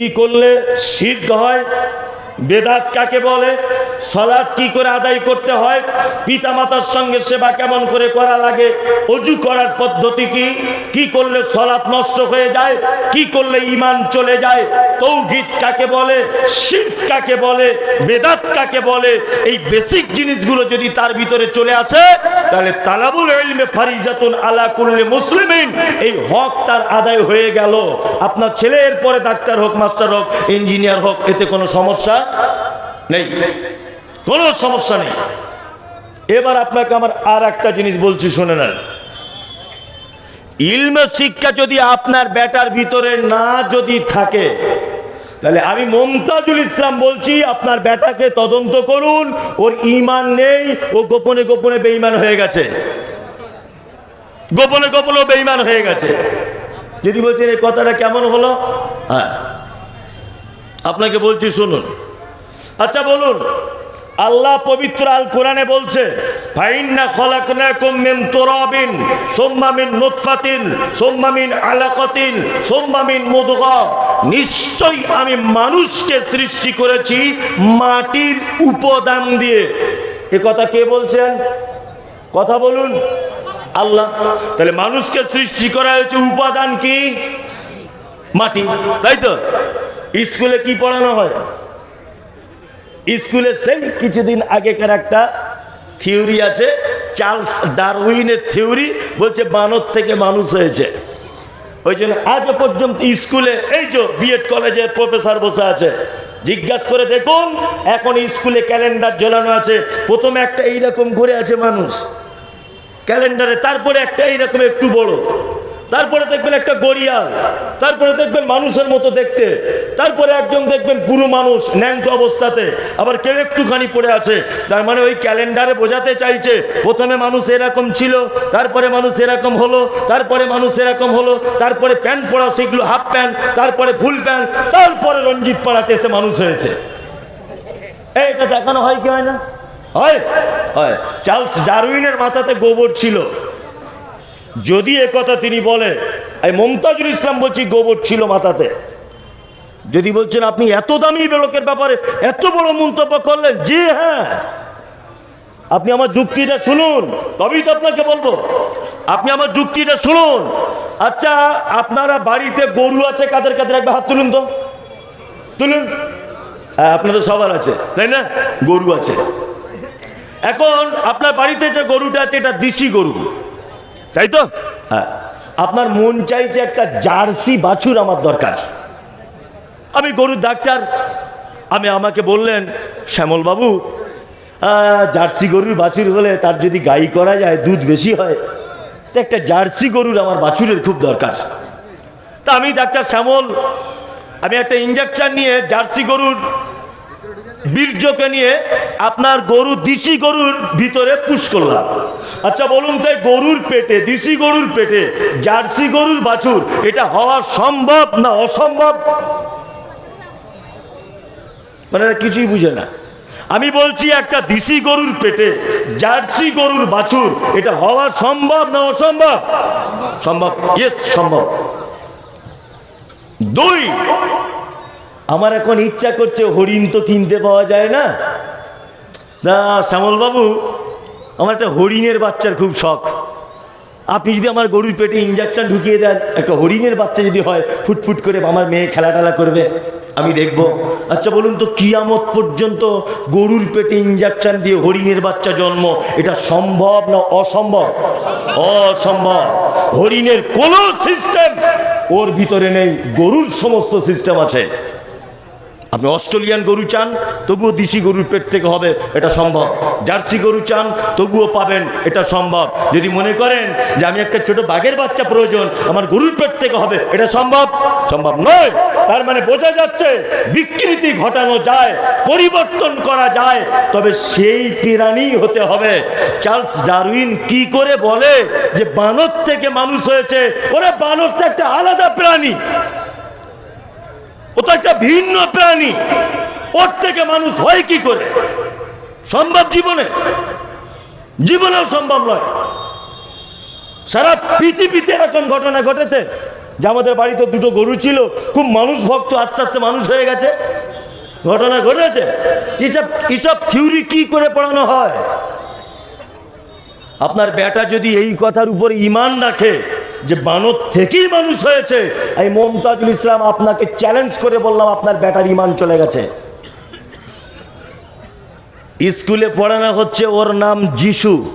কি করলে শির্ক হয়? বেদাত কাকে বলে? সলাৎ কি করে আদায় করতে হয়? পিতামাতার সঙ্গে সেবা কেমন করে করা লাগে? অজু করার পদ্ধতি কি? কি করলে সলাৎ নষ্ট হয়ে যায়? কি করলে ইমান চলে যায়? তৌহিদ কাকে বলে? শির্ক কাকে বলে? বেদাত কাকে বলে? এই বেসিক জিনিসগুলো যদি তার ভিতরে চলে আসে, তাহলে তালাবুল ইলমে ফারিজাতুন আলা কুল্লি মুসলিমিন, এই হক তার আদায় হয়ে গেল। আপনার ছেলে এরপরে ডাক্তার হোক, মাস্টার হোক, ইঞ্জিনিয়ার হোক, এতে কোনো সমস্যা নেই? কোনো সমস্যা নেই। এবার আপনাকে আমার আর একটা জিনিস বলছি, শুনে নেন। ইলমে শিক্ষা যদি আপনার বেটার ভিতরে না যদি থাকে, তাহলে আমি মমতাজুল ইসলাম বলছি, আপনার বেটাকে তদন্ত করুন, ওর ইমান নেই, ও গোপনে গোপনে বেইমান হয়ে গেছে। গোপনে গোপনে বেইমান হয়ে গেছে। যদি বলছেন, এই কথাটা কেমন হলো? হ্যাঁ। আপনাকে বলছি, শুনুন। আচ্ছা বলুন। আল্লাহ পবিত্র আল কোরআনে বলছে, ফাইন্না খলাকনাকুম মিন তুরাবিন, সুম্মা মিন নুতফাতিন, সুম্মা মিন আলাকাতিন, সুম্মা মিন মুদগা। নিশ্চয়ই আমি মানুষকে সৃষ্টি করেছি মাটির উপাদান দিয়ে। এ কথা কে বলছেন? কথা বলুন। আল্লাহ, তাহলে মানুষকে সৃষ্টি করা হয়েছে উপাদান কি? মাটি, তাই তো? স্কুলে কি পড়ানো হয়? স্কুলে সেই কিছুদিন আগেকার একটা থিওরি আছে, চার্লস ডারউইনের থিওরি বলছে বানর থেকে মানুষ হয়েছে। ওই জন্য আজও পর্যন্ত স্কুলে, এই যে বিএড কলেজের প্রফেসর বসে আছে, জিজ্ঞাসা করে দেখুন, এখন স্কুলে ক্যালেন্ডার ঝোলানো আছে, প্রথমে একটা এইরকম ঘুরে আছে মানুষ। ক্যালেন্ডারে, তারপরে একটা এইরকম একটু বড়। তারপরে দেখবেন একটা গড়িয়াল, তারপরে দেখবেন মানুষের মতো দেখতে, তারপরে একজন দেখবেন পুরো মানুষ ন্যাংট অবস্থাতে, আবার কেউ একটুখানি পড়ে আছে, তার মানে ওই ক্যালেন্ডারে বোঝাতে চাইছে, প্রথমে মানুষ এরকম ছিল, তারপরে মানুষ এরকম হলো, তারপরে মানুষ এরকম হলো, তারপরে প্যান্ট পরা শিখলো, হাফ প্যান্ট, তারপরে ফুল প্যান্ট, তারপরে রঞ্জিত পাড়াতে এসে মানুষ হয়েছে। এটা দেখানো হয় কি হয় না? হয় হয়। চার্লস ডারউইনের মাথাতে গোবর ছিল। যদি কথা তিনি বলে, এই মমতাজুল ইসলাম বলছি গোবর ছিল মাথাতে। যদি বলছেন আপনি এত দামি লোকের ব্যাপারে এত বড় মন্তব্য করলেন, জি হ্যাঁ। আপনি আমার যুক্তিটা শুনুন, তবেই তো আপনাকে বলব। আপনি আমার যুক্তিটা শুনুন। আচ্ছা আপনারা বাড়িতে গরু আছে, কাদের কাদের? একবার হাত তুলুন তো। তুলুন। হ্যাঁ আপনাদের সবার আছে, তাই না? গরু আছে। এখন আপনার বাড়িতে যে গরুটা আছে, এটা দেশি গরু। তাই তো? হ্যাঁ। আপনার মন চাইছে একটা জার্সি বাছুর আমার দরকার। আমি গরুর ডাক্তার। আমি আমাকে বললেন, শ্যামল বাবু জার্সি গরুর বাছুর হলে তার যদি গাই করা যায়, দুধ বেশি হয়, তো একটা জার্সি গরুর আমার বাছুরের খুব দরকার। তা আমি ডাক্তার শ্যামল, আমি একটা ইঞ্জেকশন নিয়ে জার্সি গরুর বীর্যকে নিয়ে আপনার গরু দিশি গরুর ভিতরে পুশ করলাম। আচ্ছা বলুন তাই গরুর পেটে, দিশি গরুর পেটে, জার্সি গরুর বাছুর, এটা হওয়া সম্ভব না অসম্ভব? মানে কিছুই বুঝে না। আমি বলছি, একটা দিশি গরুর পেটে, জার্সি গরুর বাছুর, এটা হওয়া সম্ভব না অসম্ভব? সম্ভব ইয়েস সম্ভব। দুই আমার এখন ইচ্ছা করছে হরিণ তো কিনতে পাওয়া যায় না। না শ্যামল বাবু আমার একটা হরিণের বাচ্চার খুব শখ। আপনি যদি আমার গরুর পেটে ইঞ্জেকশন ঢুকিয়ে দেন, একটা হরিণের বাচ্চা যদি হয়, ফুটফুট করে আমার মেয়ে খেলা টেলা করবে, আমি দেখব। আচ্ছা বলুন তো, কিয়ামত পর্যন্ত গরুর পেটে ইঞ্জেকশন দিয়ে হরিণের বাচ্চা জন্ম, এটা সম্ভব না অসম্ভব? অসম্ভব। হরিণের কোনো সিস্টেম ওর ভিতরে নেই, গরুর সমস্ত সিস্টেম আছে। আপনি অস্ট্রেলিয়ান গরু চান, তবুও দেশি গরুর পেট থেকে হবে, এটা সম্ভব। জার্সি গরু চান, তবুও পাবেন, এটা সম্ভব। যদি মনে করেন যে আমি একটা ছোট বাঘের বাচ্চা প্রয়োজন, আমার গরুর পেট থেকে হবে, এটা সম্ভব? সম্ভব নয়। তার মানে বোঝা যাচ্ছে, বিকৃতি ঘটানো যায়, পরিবর্তন করা যায়, তবে সেই প্রাণী হতে হবে। চার্লস ডারউইন কি করে বলে যে বানর থেকে মানুষ হয়েছে? ওরা, বানর তো একটা আলাদা প্রাণী। ও তো একটা ভিন্ন প্রাণী। ওর থেকে মানুষ হয় কি করে? সম্ভব জীবনে? জীবনেও সম্ভব নয়। সারা পৃথিবীতে এরকম ঘটনা ঘটেছে যে আমাদের বাড়িতে দুটো গরু ছিল, খুব মানুষ ভক্ত, আস্তে আস্তে মানুষ হয়ে গেছে। ঘটনা ঘটেছে। এসব এসব থিওরি কি করে পড়ানো হয়? আপনার বেটা যদি এই কথার উপর ইমান রাখে যে বানর থেকেই মানুষ হয়েছে। এই মমতাজুল ইসলাম আপনাকে চ্যালেঞ্জ করে বললাম, আপনার বেটার ইমান চলে গেছে। স্কুলে পড়ানো হচ্ছে, ওর নাম যিশু।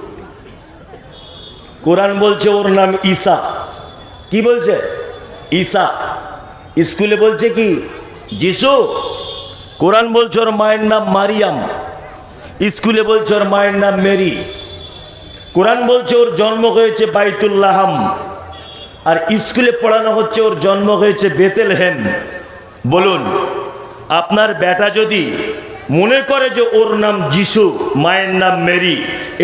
কোরআন বলছে, ওর নাম ঈসা। কি বলছে? ঈসা। স্কুলে বলছে কি? যিশু, কোরআন বলছে ওর মায়ের নাম মারিয়াম। স্কুলে বলছে ওর মায়ের নাম মেরি। কোরআন বলছে ওর জন্ম হয়েছে বাইতুল্লাহাম আর স্কুলে পড়ানো হচ্ছে, ওর জন্ম হয়েছে বেতেল হেম বলুন, আপনার বেটা যদি মনে করে যে ওর নাম যিশু, মায়ের নাম মেরি,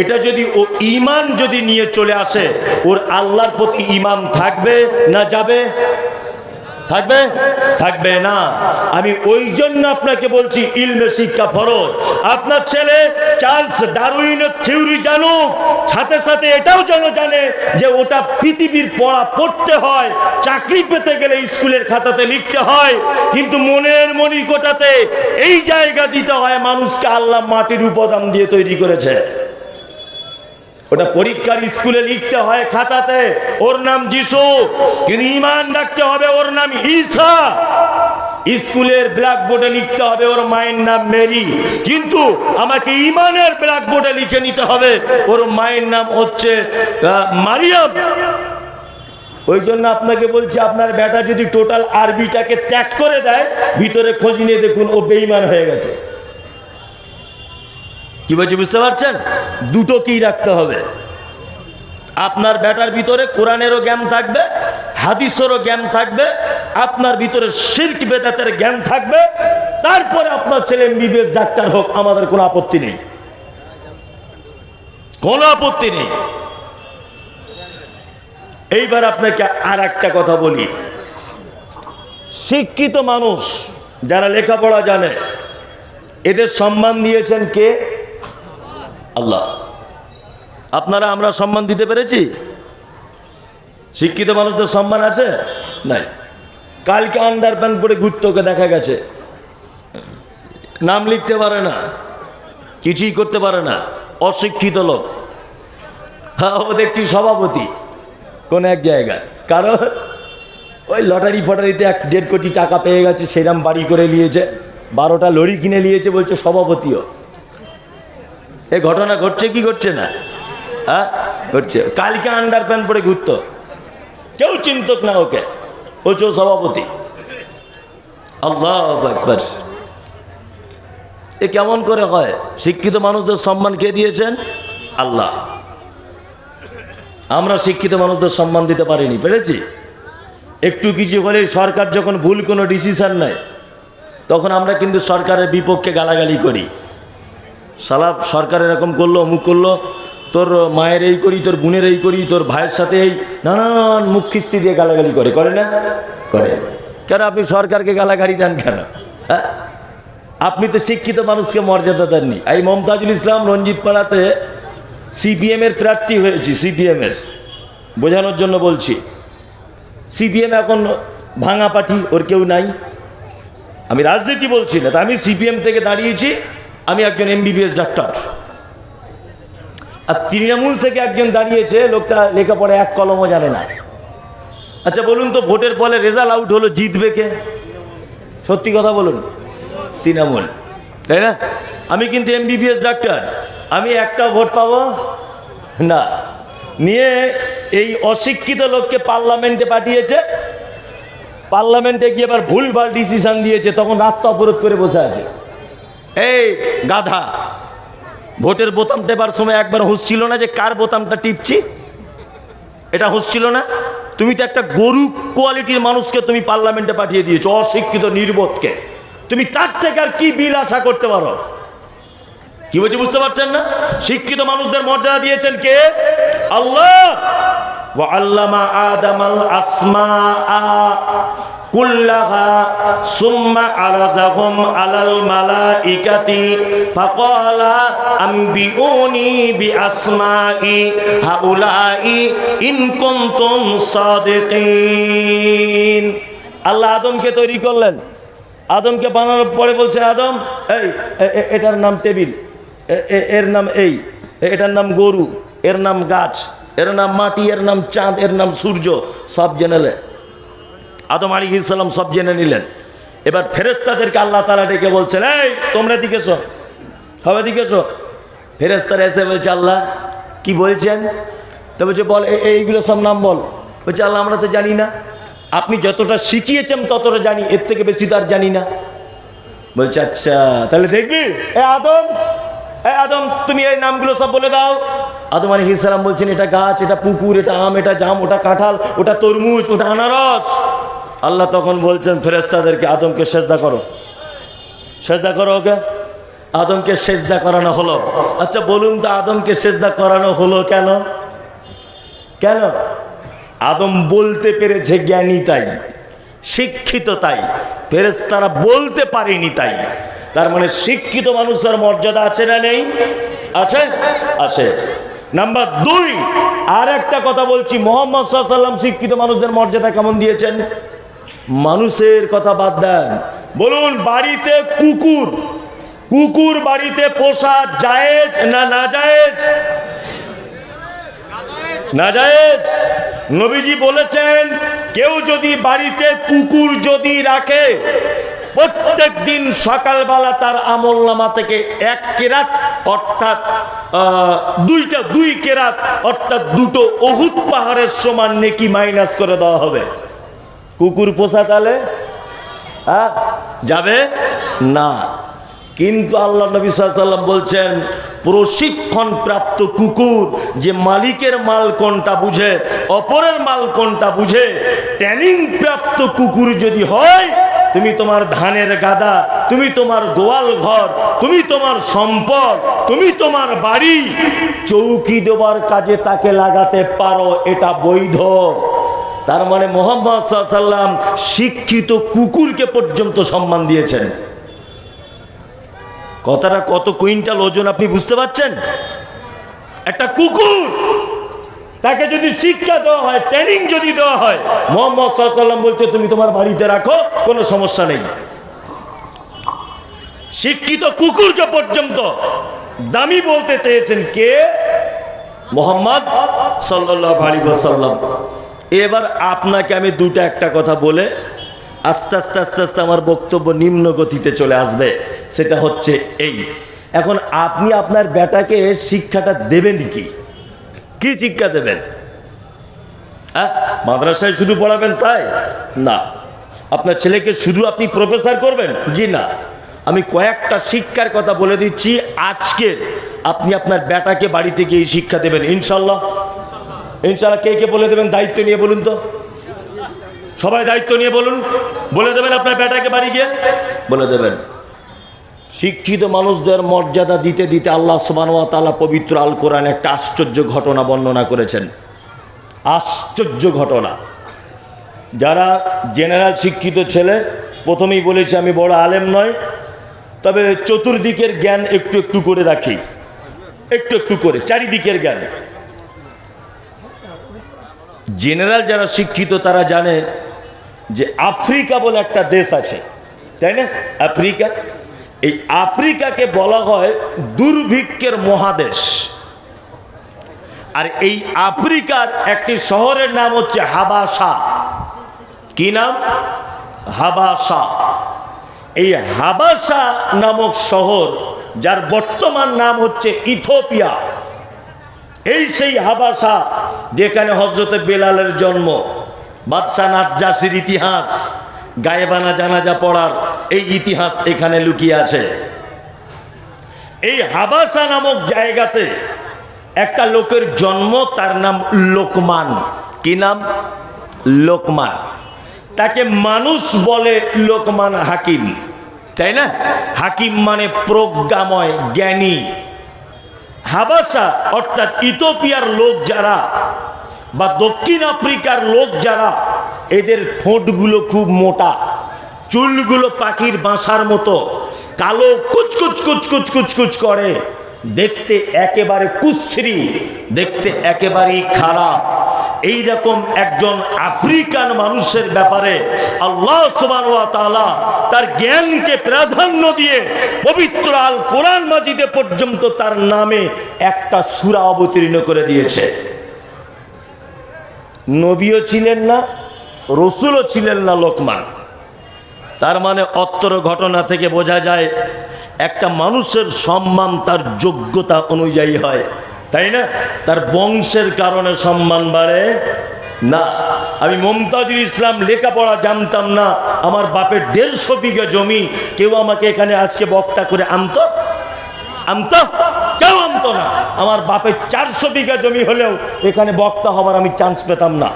এটা যদি ও ইমান যদি নিয়ে চলে আসে, ওর আল্লাহর প্রতি ইমান থাকবে না যাবে? থাকবে? থাকবে না। আমি ওই জন্য আপনাকে বলছি, ইলমে শিক্ষা ফরজ। আপনার ছেলে চার্লস ডারউইনের থিওরি জানুক, সাথে সাথে এটাও যেন জানে যে ওটা পৃথিবীর পড়া পড়তে হয়, চাকরি পেতে গেলে স্কুলের খাতাতে লিখতে হয়, কিন্তু মনের মনিকোটাতে এই জায়গা দিতে হয় মানুষকে আল্লাহ মাটির উপাদান দিয়ে তৈরি করেছে। ওটা পরীক্ষার স্কুলে লিখতে হয় খাতাতে। ওর নাম যিশু, কিন্তু ইমান রাখতে হবে ওর নাম ঈসা। স্কুলের ব্ল্যাকবোর্ডে লিখতে হবে ওর মায়ের নাম মেরি। কিন্তু আমাকে ইমানের ব্ল্যাকবোর্ডে লিখে নিতে হবে, ওর মায়ের নাম হচ্ছে মারিয়াম। ওই জন্য আপনাকে বলছি, আপনার বেটা যদি টোটাল আরবিটাকে ত্যাগ করে দেয়, ভিতরে খোঁজ নিয়ে দেখুন, ও বেইমান হয়ে গেছে। কি বলছি, বুঝতে পারছেন? দুটো কি রাখতে হবে? আপনার ব্যাটার ভিতরে কোরআনেরও জ্ঞান থাকবে, হাদিসেরও জ্ঞান থাকবে, আপনার ভিতরে শির্ক, বেদাতের জ্ঞান থাকবে, তারপরে আপনার ছেলে এমবিবিএস ডাক্তার হোক, আমাদের কোনো আপত্তি নেই। কোনো আপত্তি নেই। এইবার আপনাকে আর একটা কথা বলি। শিক্ষিত মানুষ, যারা লেখাপড়া জানে, এদের সম্মান দিয়েছেন কে? আল্লাহ। আপনারা আমরা সম্মান দিতে পেরেছি? শিক্ষিত মানুষদের সম্মান আছে? নাই। কালকে আন্ডার প্যান্ট পরে ওকে দেখা গেছে। নাম লিখতে পারে না। কিছুই করতে পারে না। অশিক্ষিত লোক। হ্যাঁ ও দেখছি সভাপতি। কোন এক জায়গায়। কারণ ওই লটারি ফটারিতে এক দেড় কোটি টাকা পেয়ে গেছে, সেরাম বাড়ি করে নিয়েছে। বারোটা লরি কিনে নিয়েছে বলছে সভাপতিও। এ ঘটনা ঘটছে কি ঘটছে না? হ্যাঁ ঘটছে। কালকে আন্ডার প্যান্ট পরে ঘুরতো। কেউ চিন্তক না ওকে। ও ও সভাপতি। আল্লাহ একবার এ কেমন করে হয়? শিক্ষিত মানুষদের সম্মান কে দিয়েছেন? আল্লাহ। আমরা শিক্ষিত মানুষদের সম্মান দিতে পারিনি, পেরেছি? একটু কিছু হলে সরকার যখন ভুল কোনো ডিসিশান নেয়, তখন আমরা কিন্তু সরকারের বিপক্ষে গালাগালি করি। সালা সরকার এরকম করল, অমুক করল, তোর মায়ের এই করি, তোর বোনের এই করি, তোর ভাইয়ের সাথে এই নানান মুখ খিস্তি দিয়ে গালাগালি করে করে না? করে। কেন আপনি সরকারকে গালাগালি দেন কেন? হ্যাঁ? আপনি তো শিক্ষিত মানুষকে মর্যাদা দেননি। এই মমতাজুল ইসলাম রঞ্জিত পাড়াতে সিপিএমের প্রার্থী হয়েছি সিপিএমের বোঝানোর জন্য বলছি। সিপিএম এখন ভাঙা পার্টি ওর কেউ নাই। আমি রাজনীতি বলছি না, তা আমি সিপিএম থেকে দাঁড়িয়েছি। আমি একজন এমবিবিএস ডাক্তার। আর তৃণমূল থেকে একজন দাঁড়িয়েছে, লোকটা লেখাপড়া এক কলমও জানে না। আচ্ছা বলুন তো, ভোটের ফলে রেজাল্ট আউট হলো, জিতবে কে? সত্যি কথা বলুন, তৃণমূল। তাই না? আমি কিন্তু এমবিবিএস ডাক্তার। আমি একটা ভোট পাবো? না। নিয়ে এই অশিক্ষিত লোককে পার্লামেন্টে পাঠিয়েছে। পার্লামেন্টে গিয়ে এবার ভুলভাল ডিসিশন দিয়েছে, তখন রাস্তা অবরোধ করে বসে আছে। এই গাধা, ভোটের বোতাম টেপার সময় একবার হুঁশ ছিল না যে কার বোতামটা টিপছি? এটা হুঁশ ছিল না? তুমি তো একটা গরু কোয়ালিটির মানুষকে তুমি পার্লামেন্টে পাঠিয়ে দিয়েছ, অশিক্ষিত, নির্বোধকে। তুমি তার থেকে আর কি বিল আশা করতে পারো? কি বলছি, বুঝতে পারছেন না? শিক্ষিত মানুষদের মর্যাদা দিয়েছেন কে? আল্লাহ! আল্লামা আদামাল আসমা كلها ثم عرضهم على الملائكة فقال أنبئوني بأسماء هؤلاء إن كنتم صادقين আল্লাহ আদমকে তৈরি করলেন আদমকে বানানোর পরে বলছেন আদম এই এ- এ- এটার নাম টেবিল এ- এ- এর নাম এই এ- এটার নাম গরু এর নাম গাছ এর নাম মাটি এর নাম চাঁদ এর নাম সূর্য সব জেনেলে আদম আলী ইসলাম সব জেনে নিলেন। এবার ফেরেস্তাদেরকে আল্লাহ তালা ডেকে বলছেন, এই, তোমরা দিকেছো হবে দিকেছো ফেরেস্তারা এসে বলছে, আল্লাহ, কি বলছেন? তো বলছে, বল এইগুলো সব নাম বল। বলছে, আল্লাহ, আমরা তো জানি না। আপনি যতটা শিখিয়েছেন ততটা জানি, এর থেকে বেশি তো আর জানি না। বলছে আচ্ছা তাহলে দেখবি, এ আদম এ আদম, তুমি এই নামগুলো সব বলে দাও। আদম আলী ইসলাম বলছেন, এটা গাছ, এটা পুকুর, এটা আম, এটা জাম, ওটা কাঁঠাল, ওটা তরমুজ, ওটা আনারস। আল্লাহ তখন বলছেন ফেরেস্তাদেরকে আদমকে সেজদা করো। সেজদা করো ওকে? আদমকে সেজদা করানো হলো। আচ্ছা বলুন তো আদমকে সেজদা করানো হলো কেন? কেন? আদম বলতে পেরেছে জ্ঞানী তাই, শিক্ষিত তাই ফেরেস্তারা বলতে পারেনি তাই। তার মানে শিক্ষিত মানুষের মর্যাদা আছে না নেই? আছে? আছে। নাম্বার দুই আর একটা কথা বলছি, মোহাম্মদ সাল্লাম শিক্ষিত মানুষদের মর্যাদা কেমন দিয়েছেন? মানুষের কথা বাদ দেন। বলুন, বাড়িতে কুকুর কুকুর বাড়িতে পোষা জায়েজ না না জায়েজ না জায়েজ নবীজি বলেছেন, কেউ যদি বাড়িতে কুকুর যদি রাখে, প্রত্যেক দিন সকালবেলা তার আমল নামা থেকে এক কেরাত, অর্থাৎ দুইটা, দুই কেরাত, অর্থাৎ দুটো অহুত পাহাড়ের সমান নেকি মাইনাস করে দেওয়া হবে। কুকুর পোষা তাহলে? হ্যাঁ? যাবে? না। কিন্তু আল্লাহ নবী সাল্লাম বলছেন, প্রশিক্ষণ প্রাপ্ত কুকুর যে মালিকের মাল কোনটা বুঝে, অপরের মাল কোনটা বুঝে, ট্রেনিং প্রাপ্ত কুকুর যদি হয়, তুমি তোমার ধানের গাদা, তুমি তোমার গোয়াল ঘর, তুমি তোমার সম্পদ, তুমি তোমার বাড়ি, চৌকি দেওয়ার কাজে তাকে লাগাতে পারো, এটা বৈধ। তার মানে মোহাম্মদ সাল্লাম শিক্ষিত কুকুরকে পর্যন্ত সম্মান দিয়েছেন। কথাটা কত কুইন্টাল ওজন আপনি বুঝতে পারছেন? একটা কুকুর, তাকে যদি শিক্ষা দেওয়া হয় ট্রেনিং যদি দেওয়া হয়, মোহাম্মদ সাল্লাম বলছে, তুমি তোমার বাড়িতে রাখো, কোনো সমস্যা নেই। শিক্ষিত কুকুরকে পর্যন্ত দামি বলতে চেয়েছেন কে? মোহাম্মদ সাল্লাহ আলী সাল্লাম এবার আপনাকে আমি দুটো একটা কথা বলে আস্তে আস্তে আস্তে আস্তে আমার বক্তব্য নিম্ন গতিতে চলে আসবে। সেটা হচ্ছে এই। এখন আপনি আপনার বেটাকে শিক্ষাটা দেবেন কি? কি শিক্ষা দেবেন? হ্যাঁ? মাদ্রাসায় শুধু পড়াবেন তাই? না। আপনার ছেলেকে শুধু আপনি প্রফেসর করবেন? জি না। আমি কয়েকটা শিক্ষার কথা বলে দিচ্ছি। আজকের আপনি আপনার বেটাকে বাড়িতে গিয়ে শিক্ষা দেবেন, ইনশাল্লাহ। ইনশাল্লাহ কে কে বলে দেবেন দায়িত্ব নিয়ে বলুন তো। সবাই দায়িত্ব নিয়ে বলুন। বলে দেবেন আপনার বেটাকে বাড়ি গিয়ে। বলে দেবেন। শিক্ষিত মানুষদের মর্যাদা দিতে দিতে আল্লাহ সুবানুয়া পবিত্র আল কোরআন একটা আশ্চর্য ঘটনা বর্ণনা করেছেন। আশ্চর্য ঘটনা। যারা জেনারেল শিক্ষিত ছেলে, প্রথমেই বলেছি আমি বড় আলেম নয়, তবে চতুর্দিকের জ্ঞান একটু একটু করে রাখি। একটু একটু করে, চারিদিকের জ্ঞান। জেনারেল যারা শিক্ষিত, তারা জানে যে আফ্রিকা বলে একটা দেশ আছে। তাই না? আফ্রিকা। এই আফ্রিকাকে বলা হয় দুর্ভিক্ষের মহাদেশ। আর এই আফ্রিকার একটি শহরের নাম হচ্ছে হাবাসা। কি নাম? হাবাসা। এই হাবাসা নামক শহর, যার বর্তমান নাম হচ্ছে ইথোপিয়া এই সেই হাবাসা যেখানে হজরতে বেলালের জন্ম বাদশাহ নাজ্জাসির ইতিহাস, গায়েবানা জানাজা পড়ার এই ইতিহাস এখানে লুকিয়ে আছে। এই হাবাসা নামক জায়গাতে একটা লোকের জন্ম, তার নাম লোকমান। কি নাম? লোকমান। তাকে মানুষ বলে লোকমান হাকিম। তাই না? হাকিম মানে প্রজ্ঞাময়, জ্ঞানী। হাবাসা, অর্থাৎ ইথোপিয়ার লোক যারা বা দক্ষিণ আফ্রিকার লোক যারা, এদের ঠোঁটগুলো খুব মোটা, চুলগুলো পাখির বাসার মতো, কালো কুচকুচ কুচকুচ কুচকুচ করে, দেখতে একেবারে কুশ্রী দেখতে একেবারেই খারাপ। এই রকম একজন আফ্রিকান মানুষের ব্যাপারে আল্লাহ সুবান তার জ্ঞানকে প্রাধান্য দিয়ে পবিত্র আল কোরআন মাজিদে পর্যন্ত তার নামে একটা সূরা অবতীর্ণ করে দিয়েছে। নবীও ছিলেন না, রসুলও ছিলেন না লোকমান। তার মানে অত্তর ঘটনা থেকে বোঝা যায়, একটা মানুষের সম্মান তার যোগ্যতা অনুযায়ী হয়। তাই না? তার বংশের কারণে সম্মান বাড়ে। না, আমি মমতাজুল ইসলাম লেখাপড়া জানতাম না। আমার বাপের দেড়শো বিঘা জমি। কেউ আমাকে এখানে আজকে বক্তা করে আনত? আনত? কেউ আনত না। আমার বাপের চারশো বিঘা জমি হলেও এখানে বক্তা হবার আমি চান্স পেতাম না।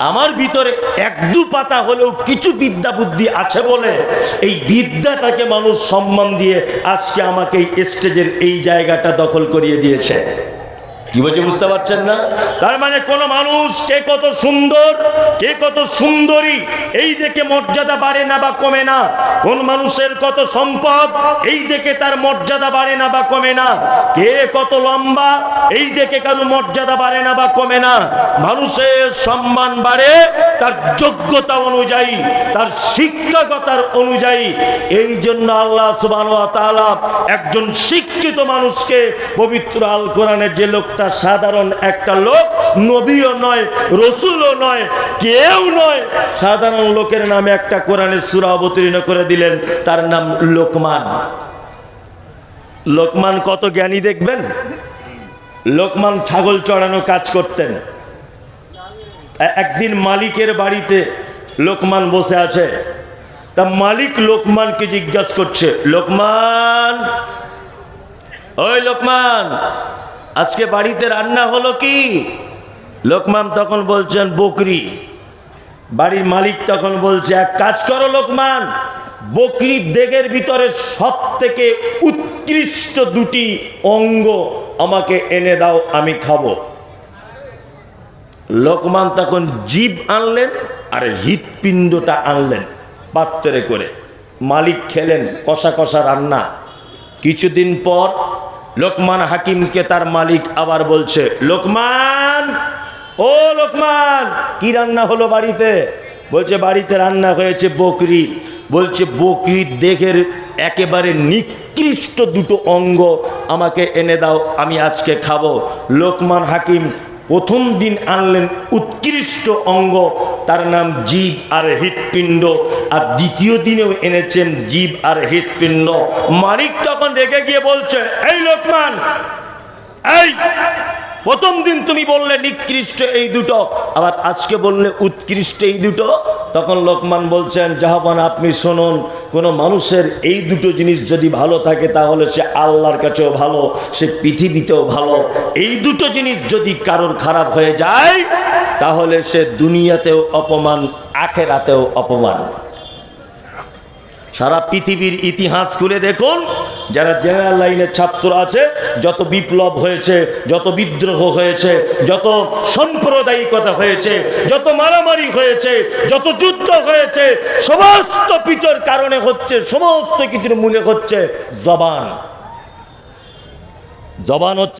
আমার ভিতরে এক দু পাতা হলেও কিছু বিদ্যা বুদ্ধি আছে বলে এই বিদ্যাটাকে মানুষ সম্মান দিয়ে আজকে আমাকে এই স্টেজের এই জায়গাটা দখল করিয়ে দিয়েছে। কি বলছে বুঝতে পারছেন না? তার মানে কোন মানুষ কে কত সুন্দর, কে কত সুন্দরী, এই দেখে মর্যাদা বাড়ে না বা কমে না। কোন মানুষের কত সম্পদ, এই দেখে তার মর্যাদা বাড়ে না বা কমে না। কে কত লম্বা, এই দেখে কারও মর্যাদা বাড়ে না বা কমে না। মানুষের সম্মান বাড়ে তার যোগ্যতা অনুযায়ী, তার শিক্ষাগতার অনুযায়ী। এই জন্য আল্লাহ সুবাহ একজন শিক্ষিত মানুষকে পবিত্র আল কোরআনের যে লোকটা সাধারণ একটা লোক, নবীও নয়, রসুলও নয়, কেউ নয়, সাধারণ লোকের নামে একটা কোরআনের সুরা অবতীর্ণ করে দিলেন, তার নাম লোকমান। লোকমান কত জ্ঞানী দেখবেন? লোকমান ছাগল চড়ানো কাজ করতেন। একদিন মালিকের বাড়িতে লোকমান বসে আছে। তা মালিক লোকমানকে জিজ্ঞাসা করছে, লোকমান ওই লোকমান, আজকে বাড়িতে রান্না হলো কি? লোকমান তখন বলছেন, বকরি। বাড়ির মালিক তখন বলছে, এক কাজ করো লোকমান, বকরির দেগের ভিতরে সব থেকে উৎকৃষ্ট দুটি অঙ্গ আমাকে এনে দাও, আমি খাব। লোকমান তখন জীব আনলেন আর হৃৎপিণ্ডটা আনলেন পাত্রে করে। মালিক খেলেন কষা কষা রান্না। কিছুদিন পর লোকমান হাকিমকে তার মালিক আবার বলছে, লোকমান, ও লোকমান, কি রান্না হলো বাড়িতে? বলছে, বাড়িতে রান্না হয়েছে বকরি। বলছে বকরির দেহের একেবারে নিকৃষ্ট দুটো অঙ্গ আমাকে এনে দাও, আমি আজকে খাব। লোকমান হাকিম প্রথম দিন আনলেন উৎকৃষ্ট অঙ্গ, তার নাম জীব আর হৃৎপিণ্ড। আর দ্বিতীয় দিনেও এনেছেন জীব আর হৃৎপিণ্ড। মালিক তখন রেগে গিয়ে বলছে, এই লোকমান, এই প্রথম দিন তুমি বললে নিকৃষ্ট এই দুটো, আবার আজকে বললে উৎকৃষ্ট এই দুটো, তখন লোকমান বলছেন, জাহাবান, আপনি শুনুন, কোনো মানুষের এই দুটো জিনিস যদি ভালো থাকে, তাহলে সে আল্লাহর কাছেও ভালো, সে পৃথিবীতেও ভালো। এই দুটো জিনিস যদি কারোর খারাপ হয়ে যায়, তাহলে সে দুনিয়াতেও অপমান, আখেরাতেও অপমান। সারা পৃথিবীর ইতিহাস খুলে দেখুন, যারা জেনারেল লাইনের ছাত্র আছে, যত বিপ্লব হয়েছে, যত বিদ্রোহ হয়েছে, যত সাম্প্রদায়িকতা হয়েছে, যত মারামারি হয়েছে, যত যুদ্ধ হয়েছে, সমস্ত পিচর কারণে হচ্ছে, সমস্ত কিছুর মূলে হচ্ছে জবান। জবান হচ্ছে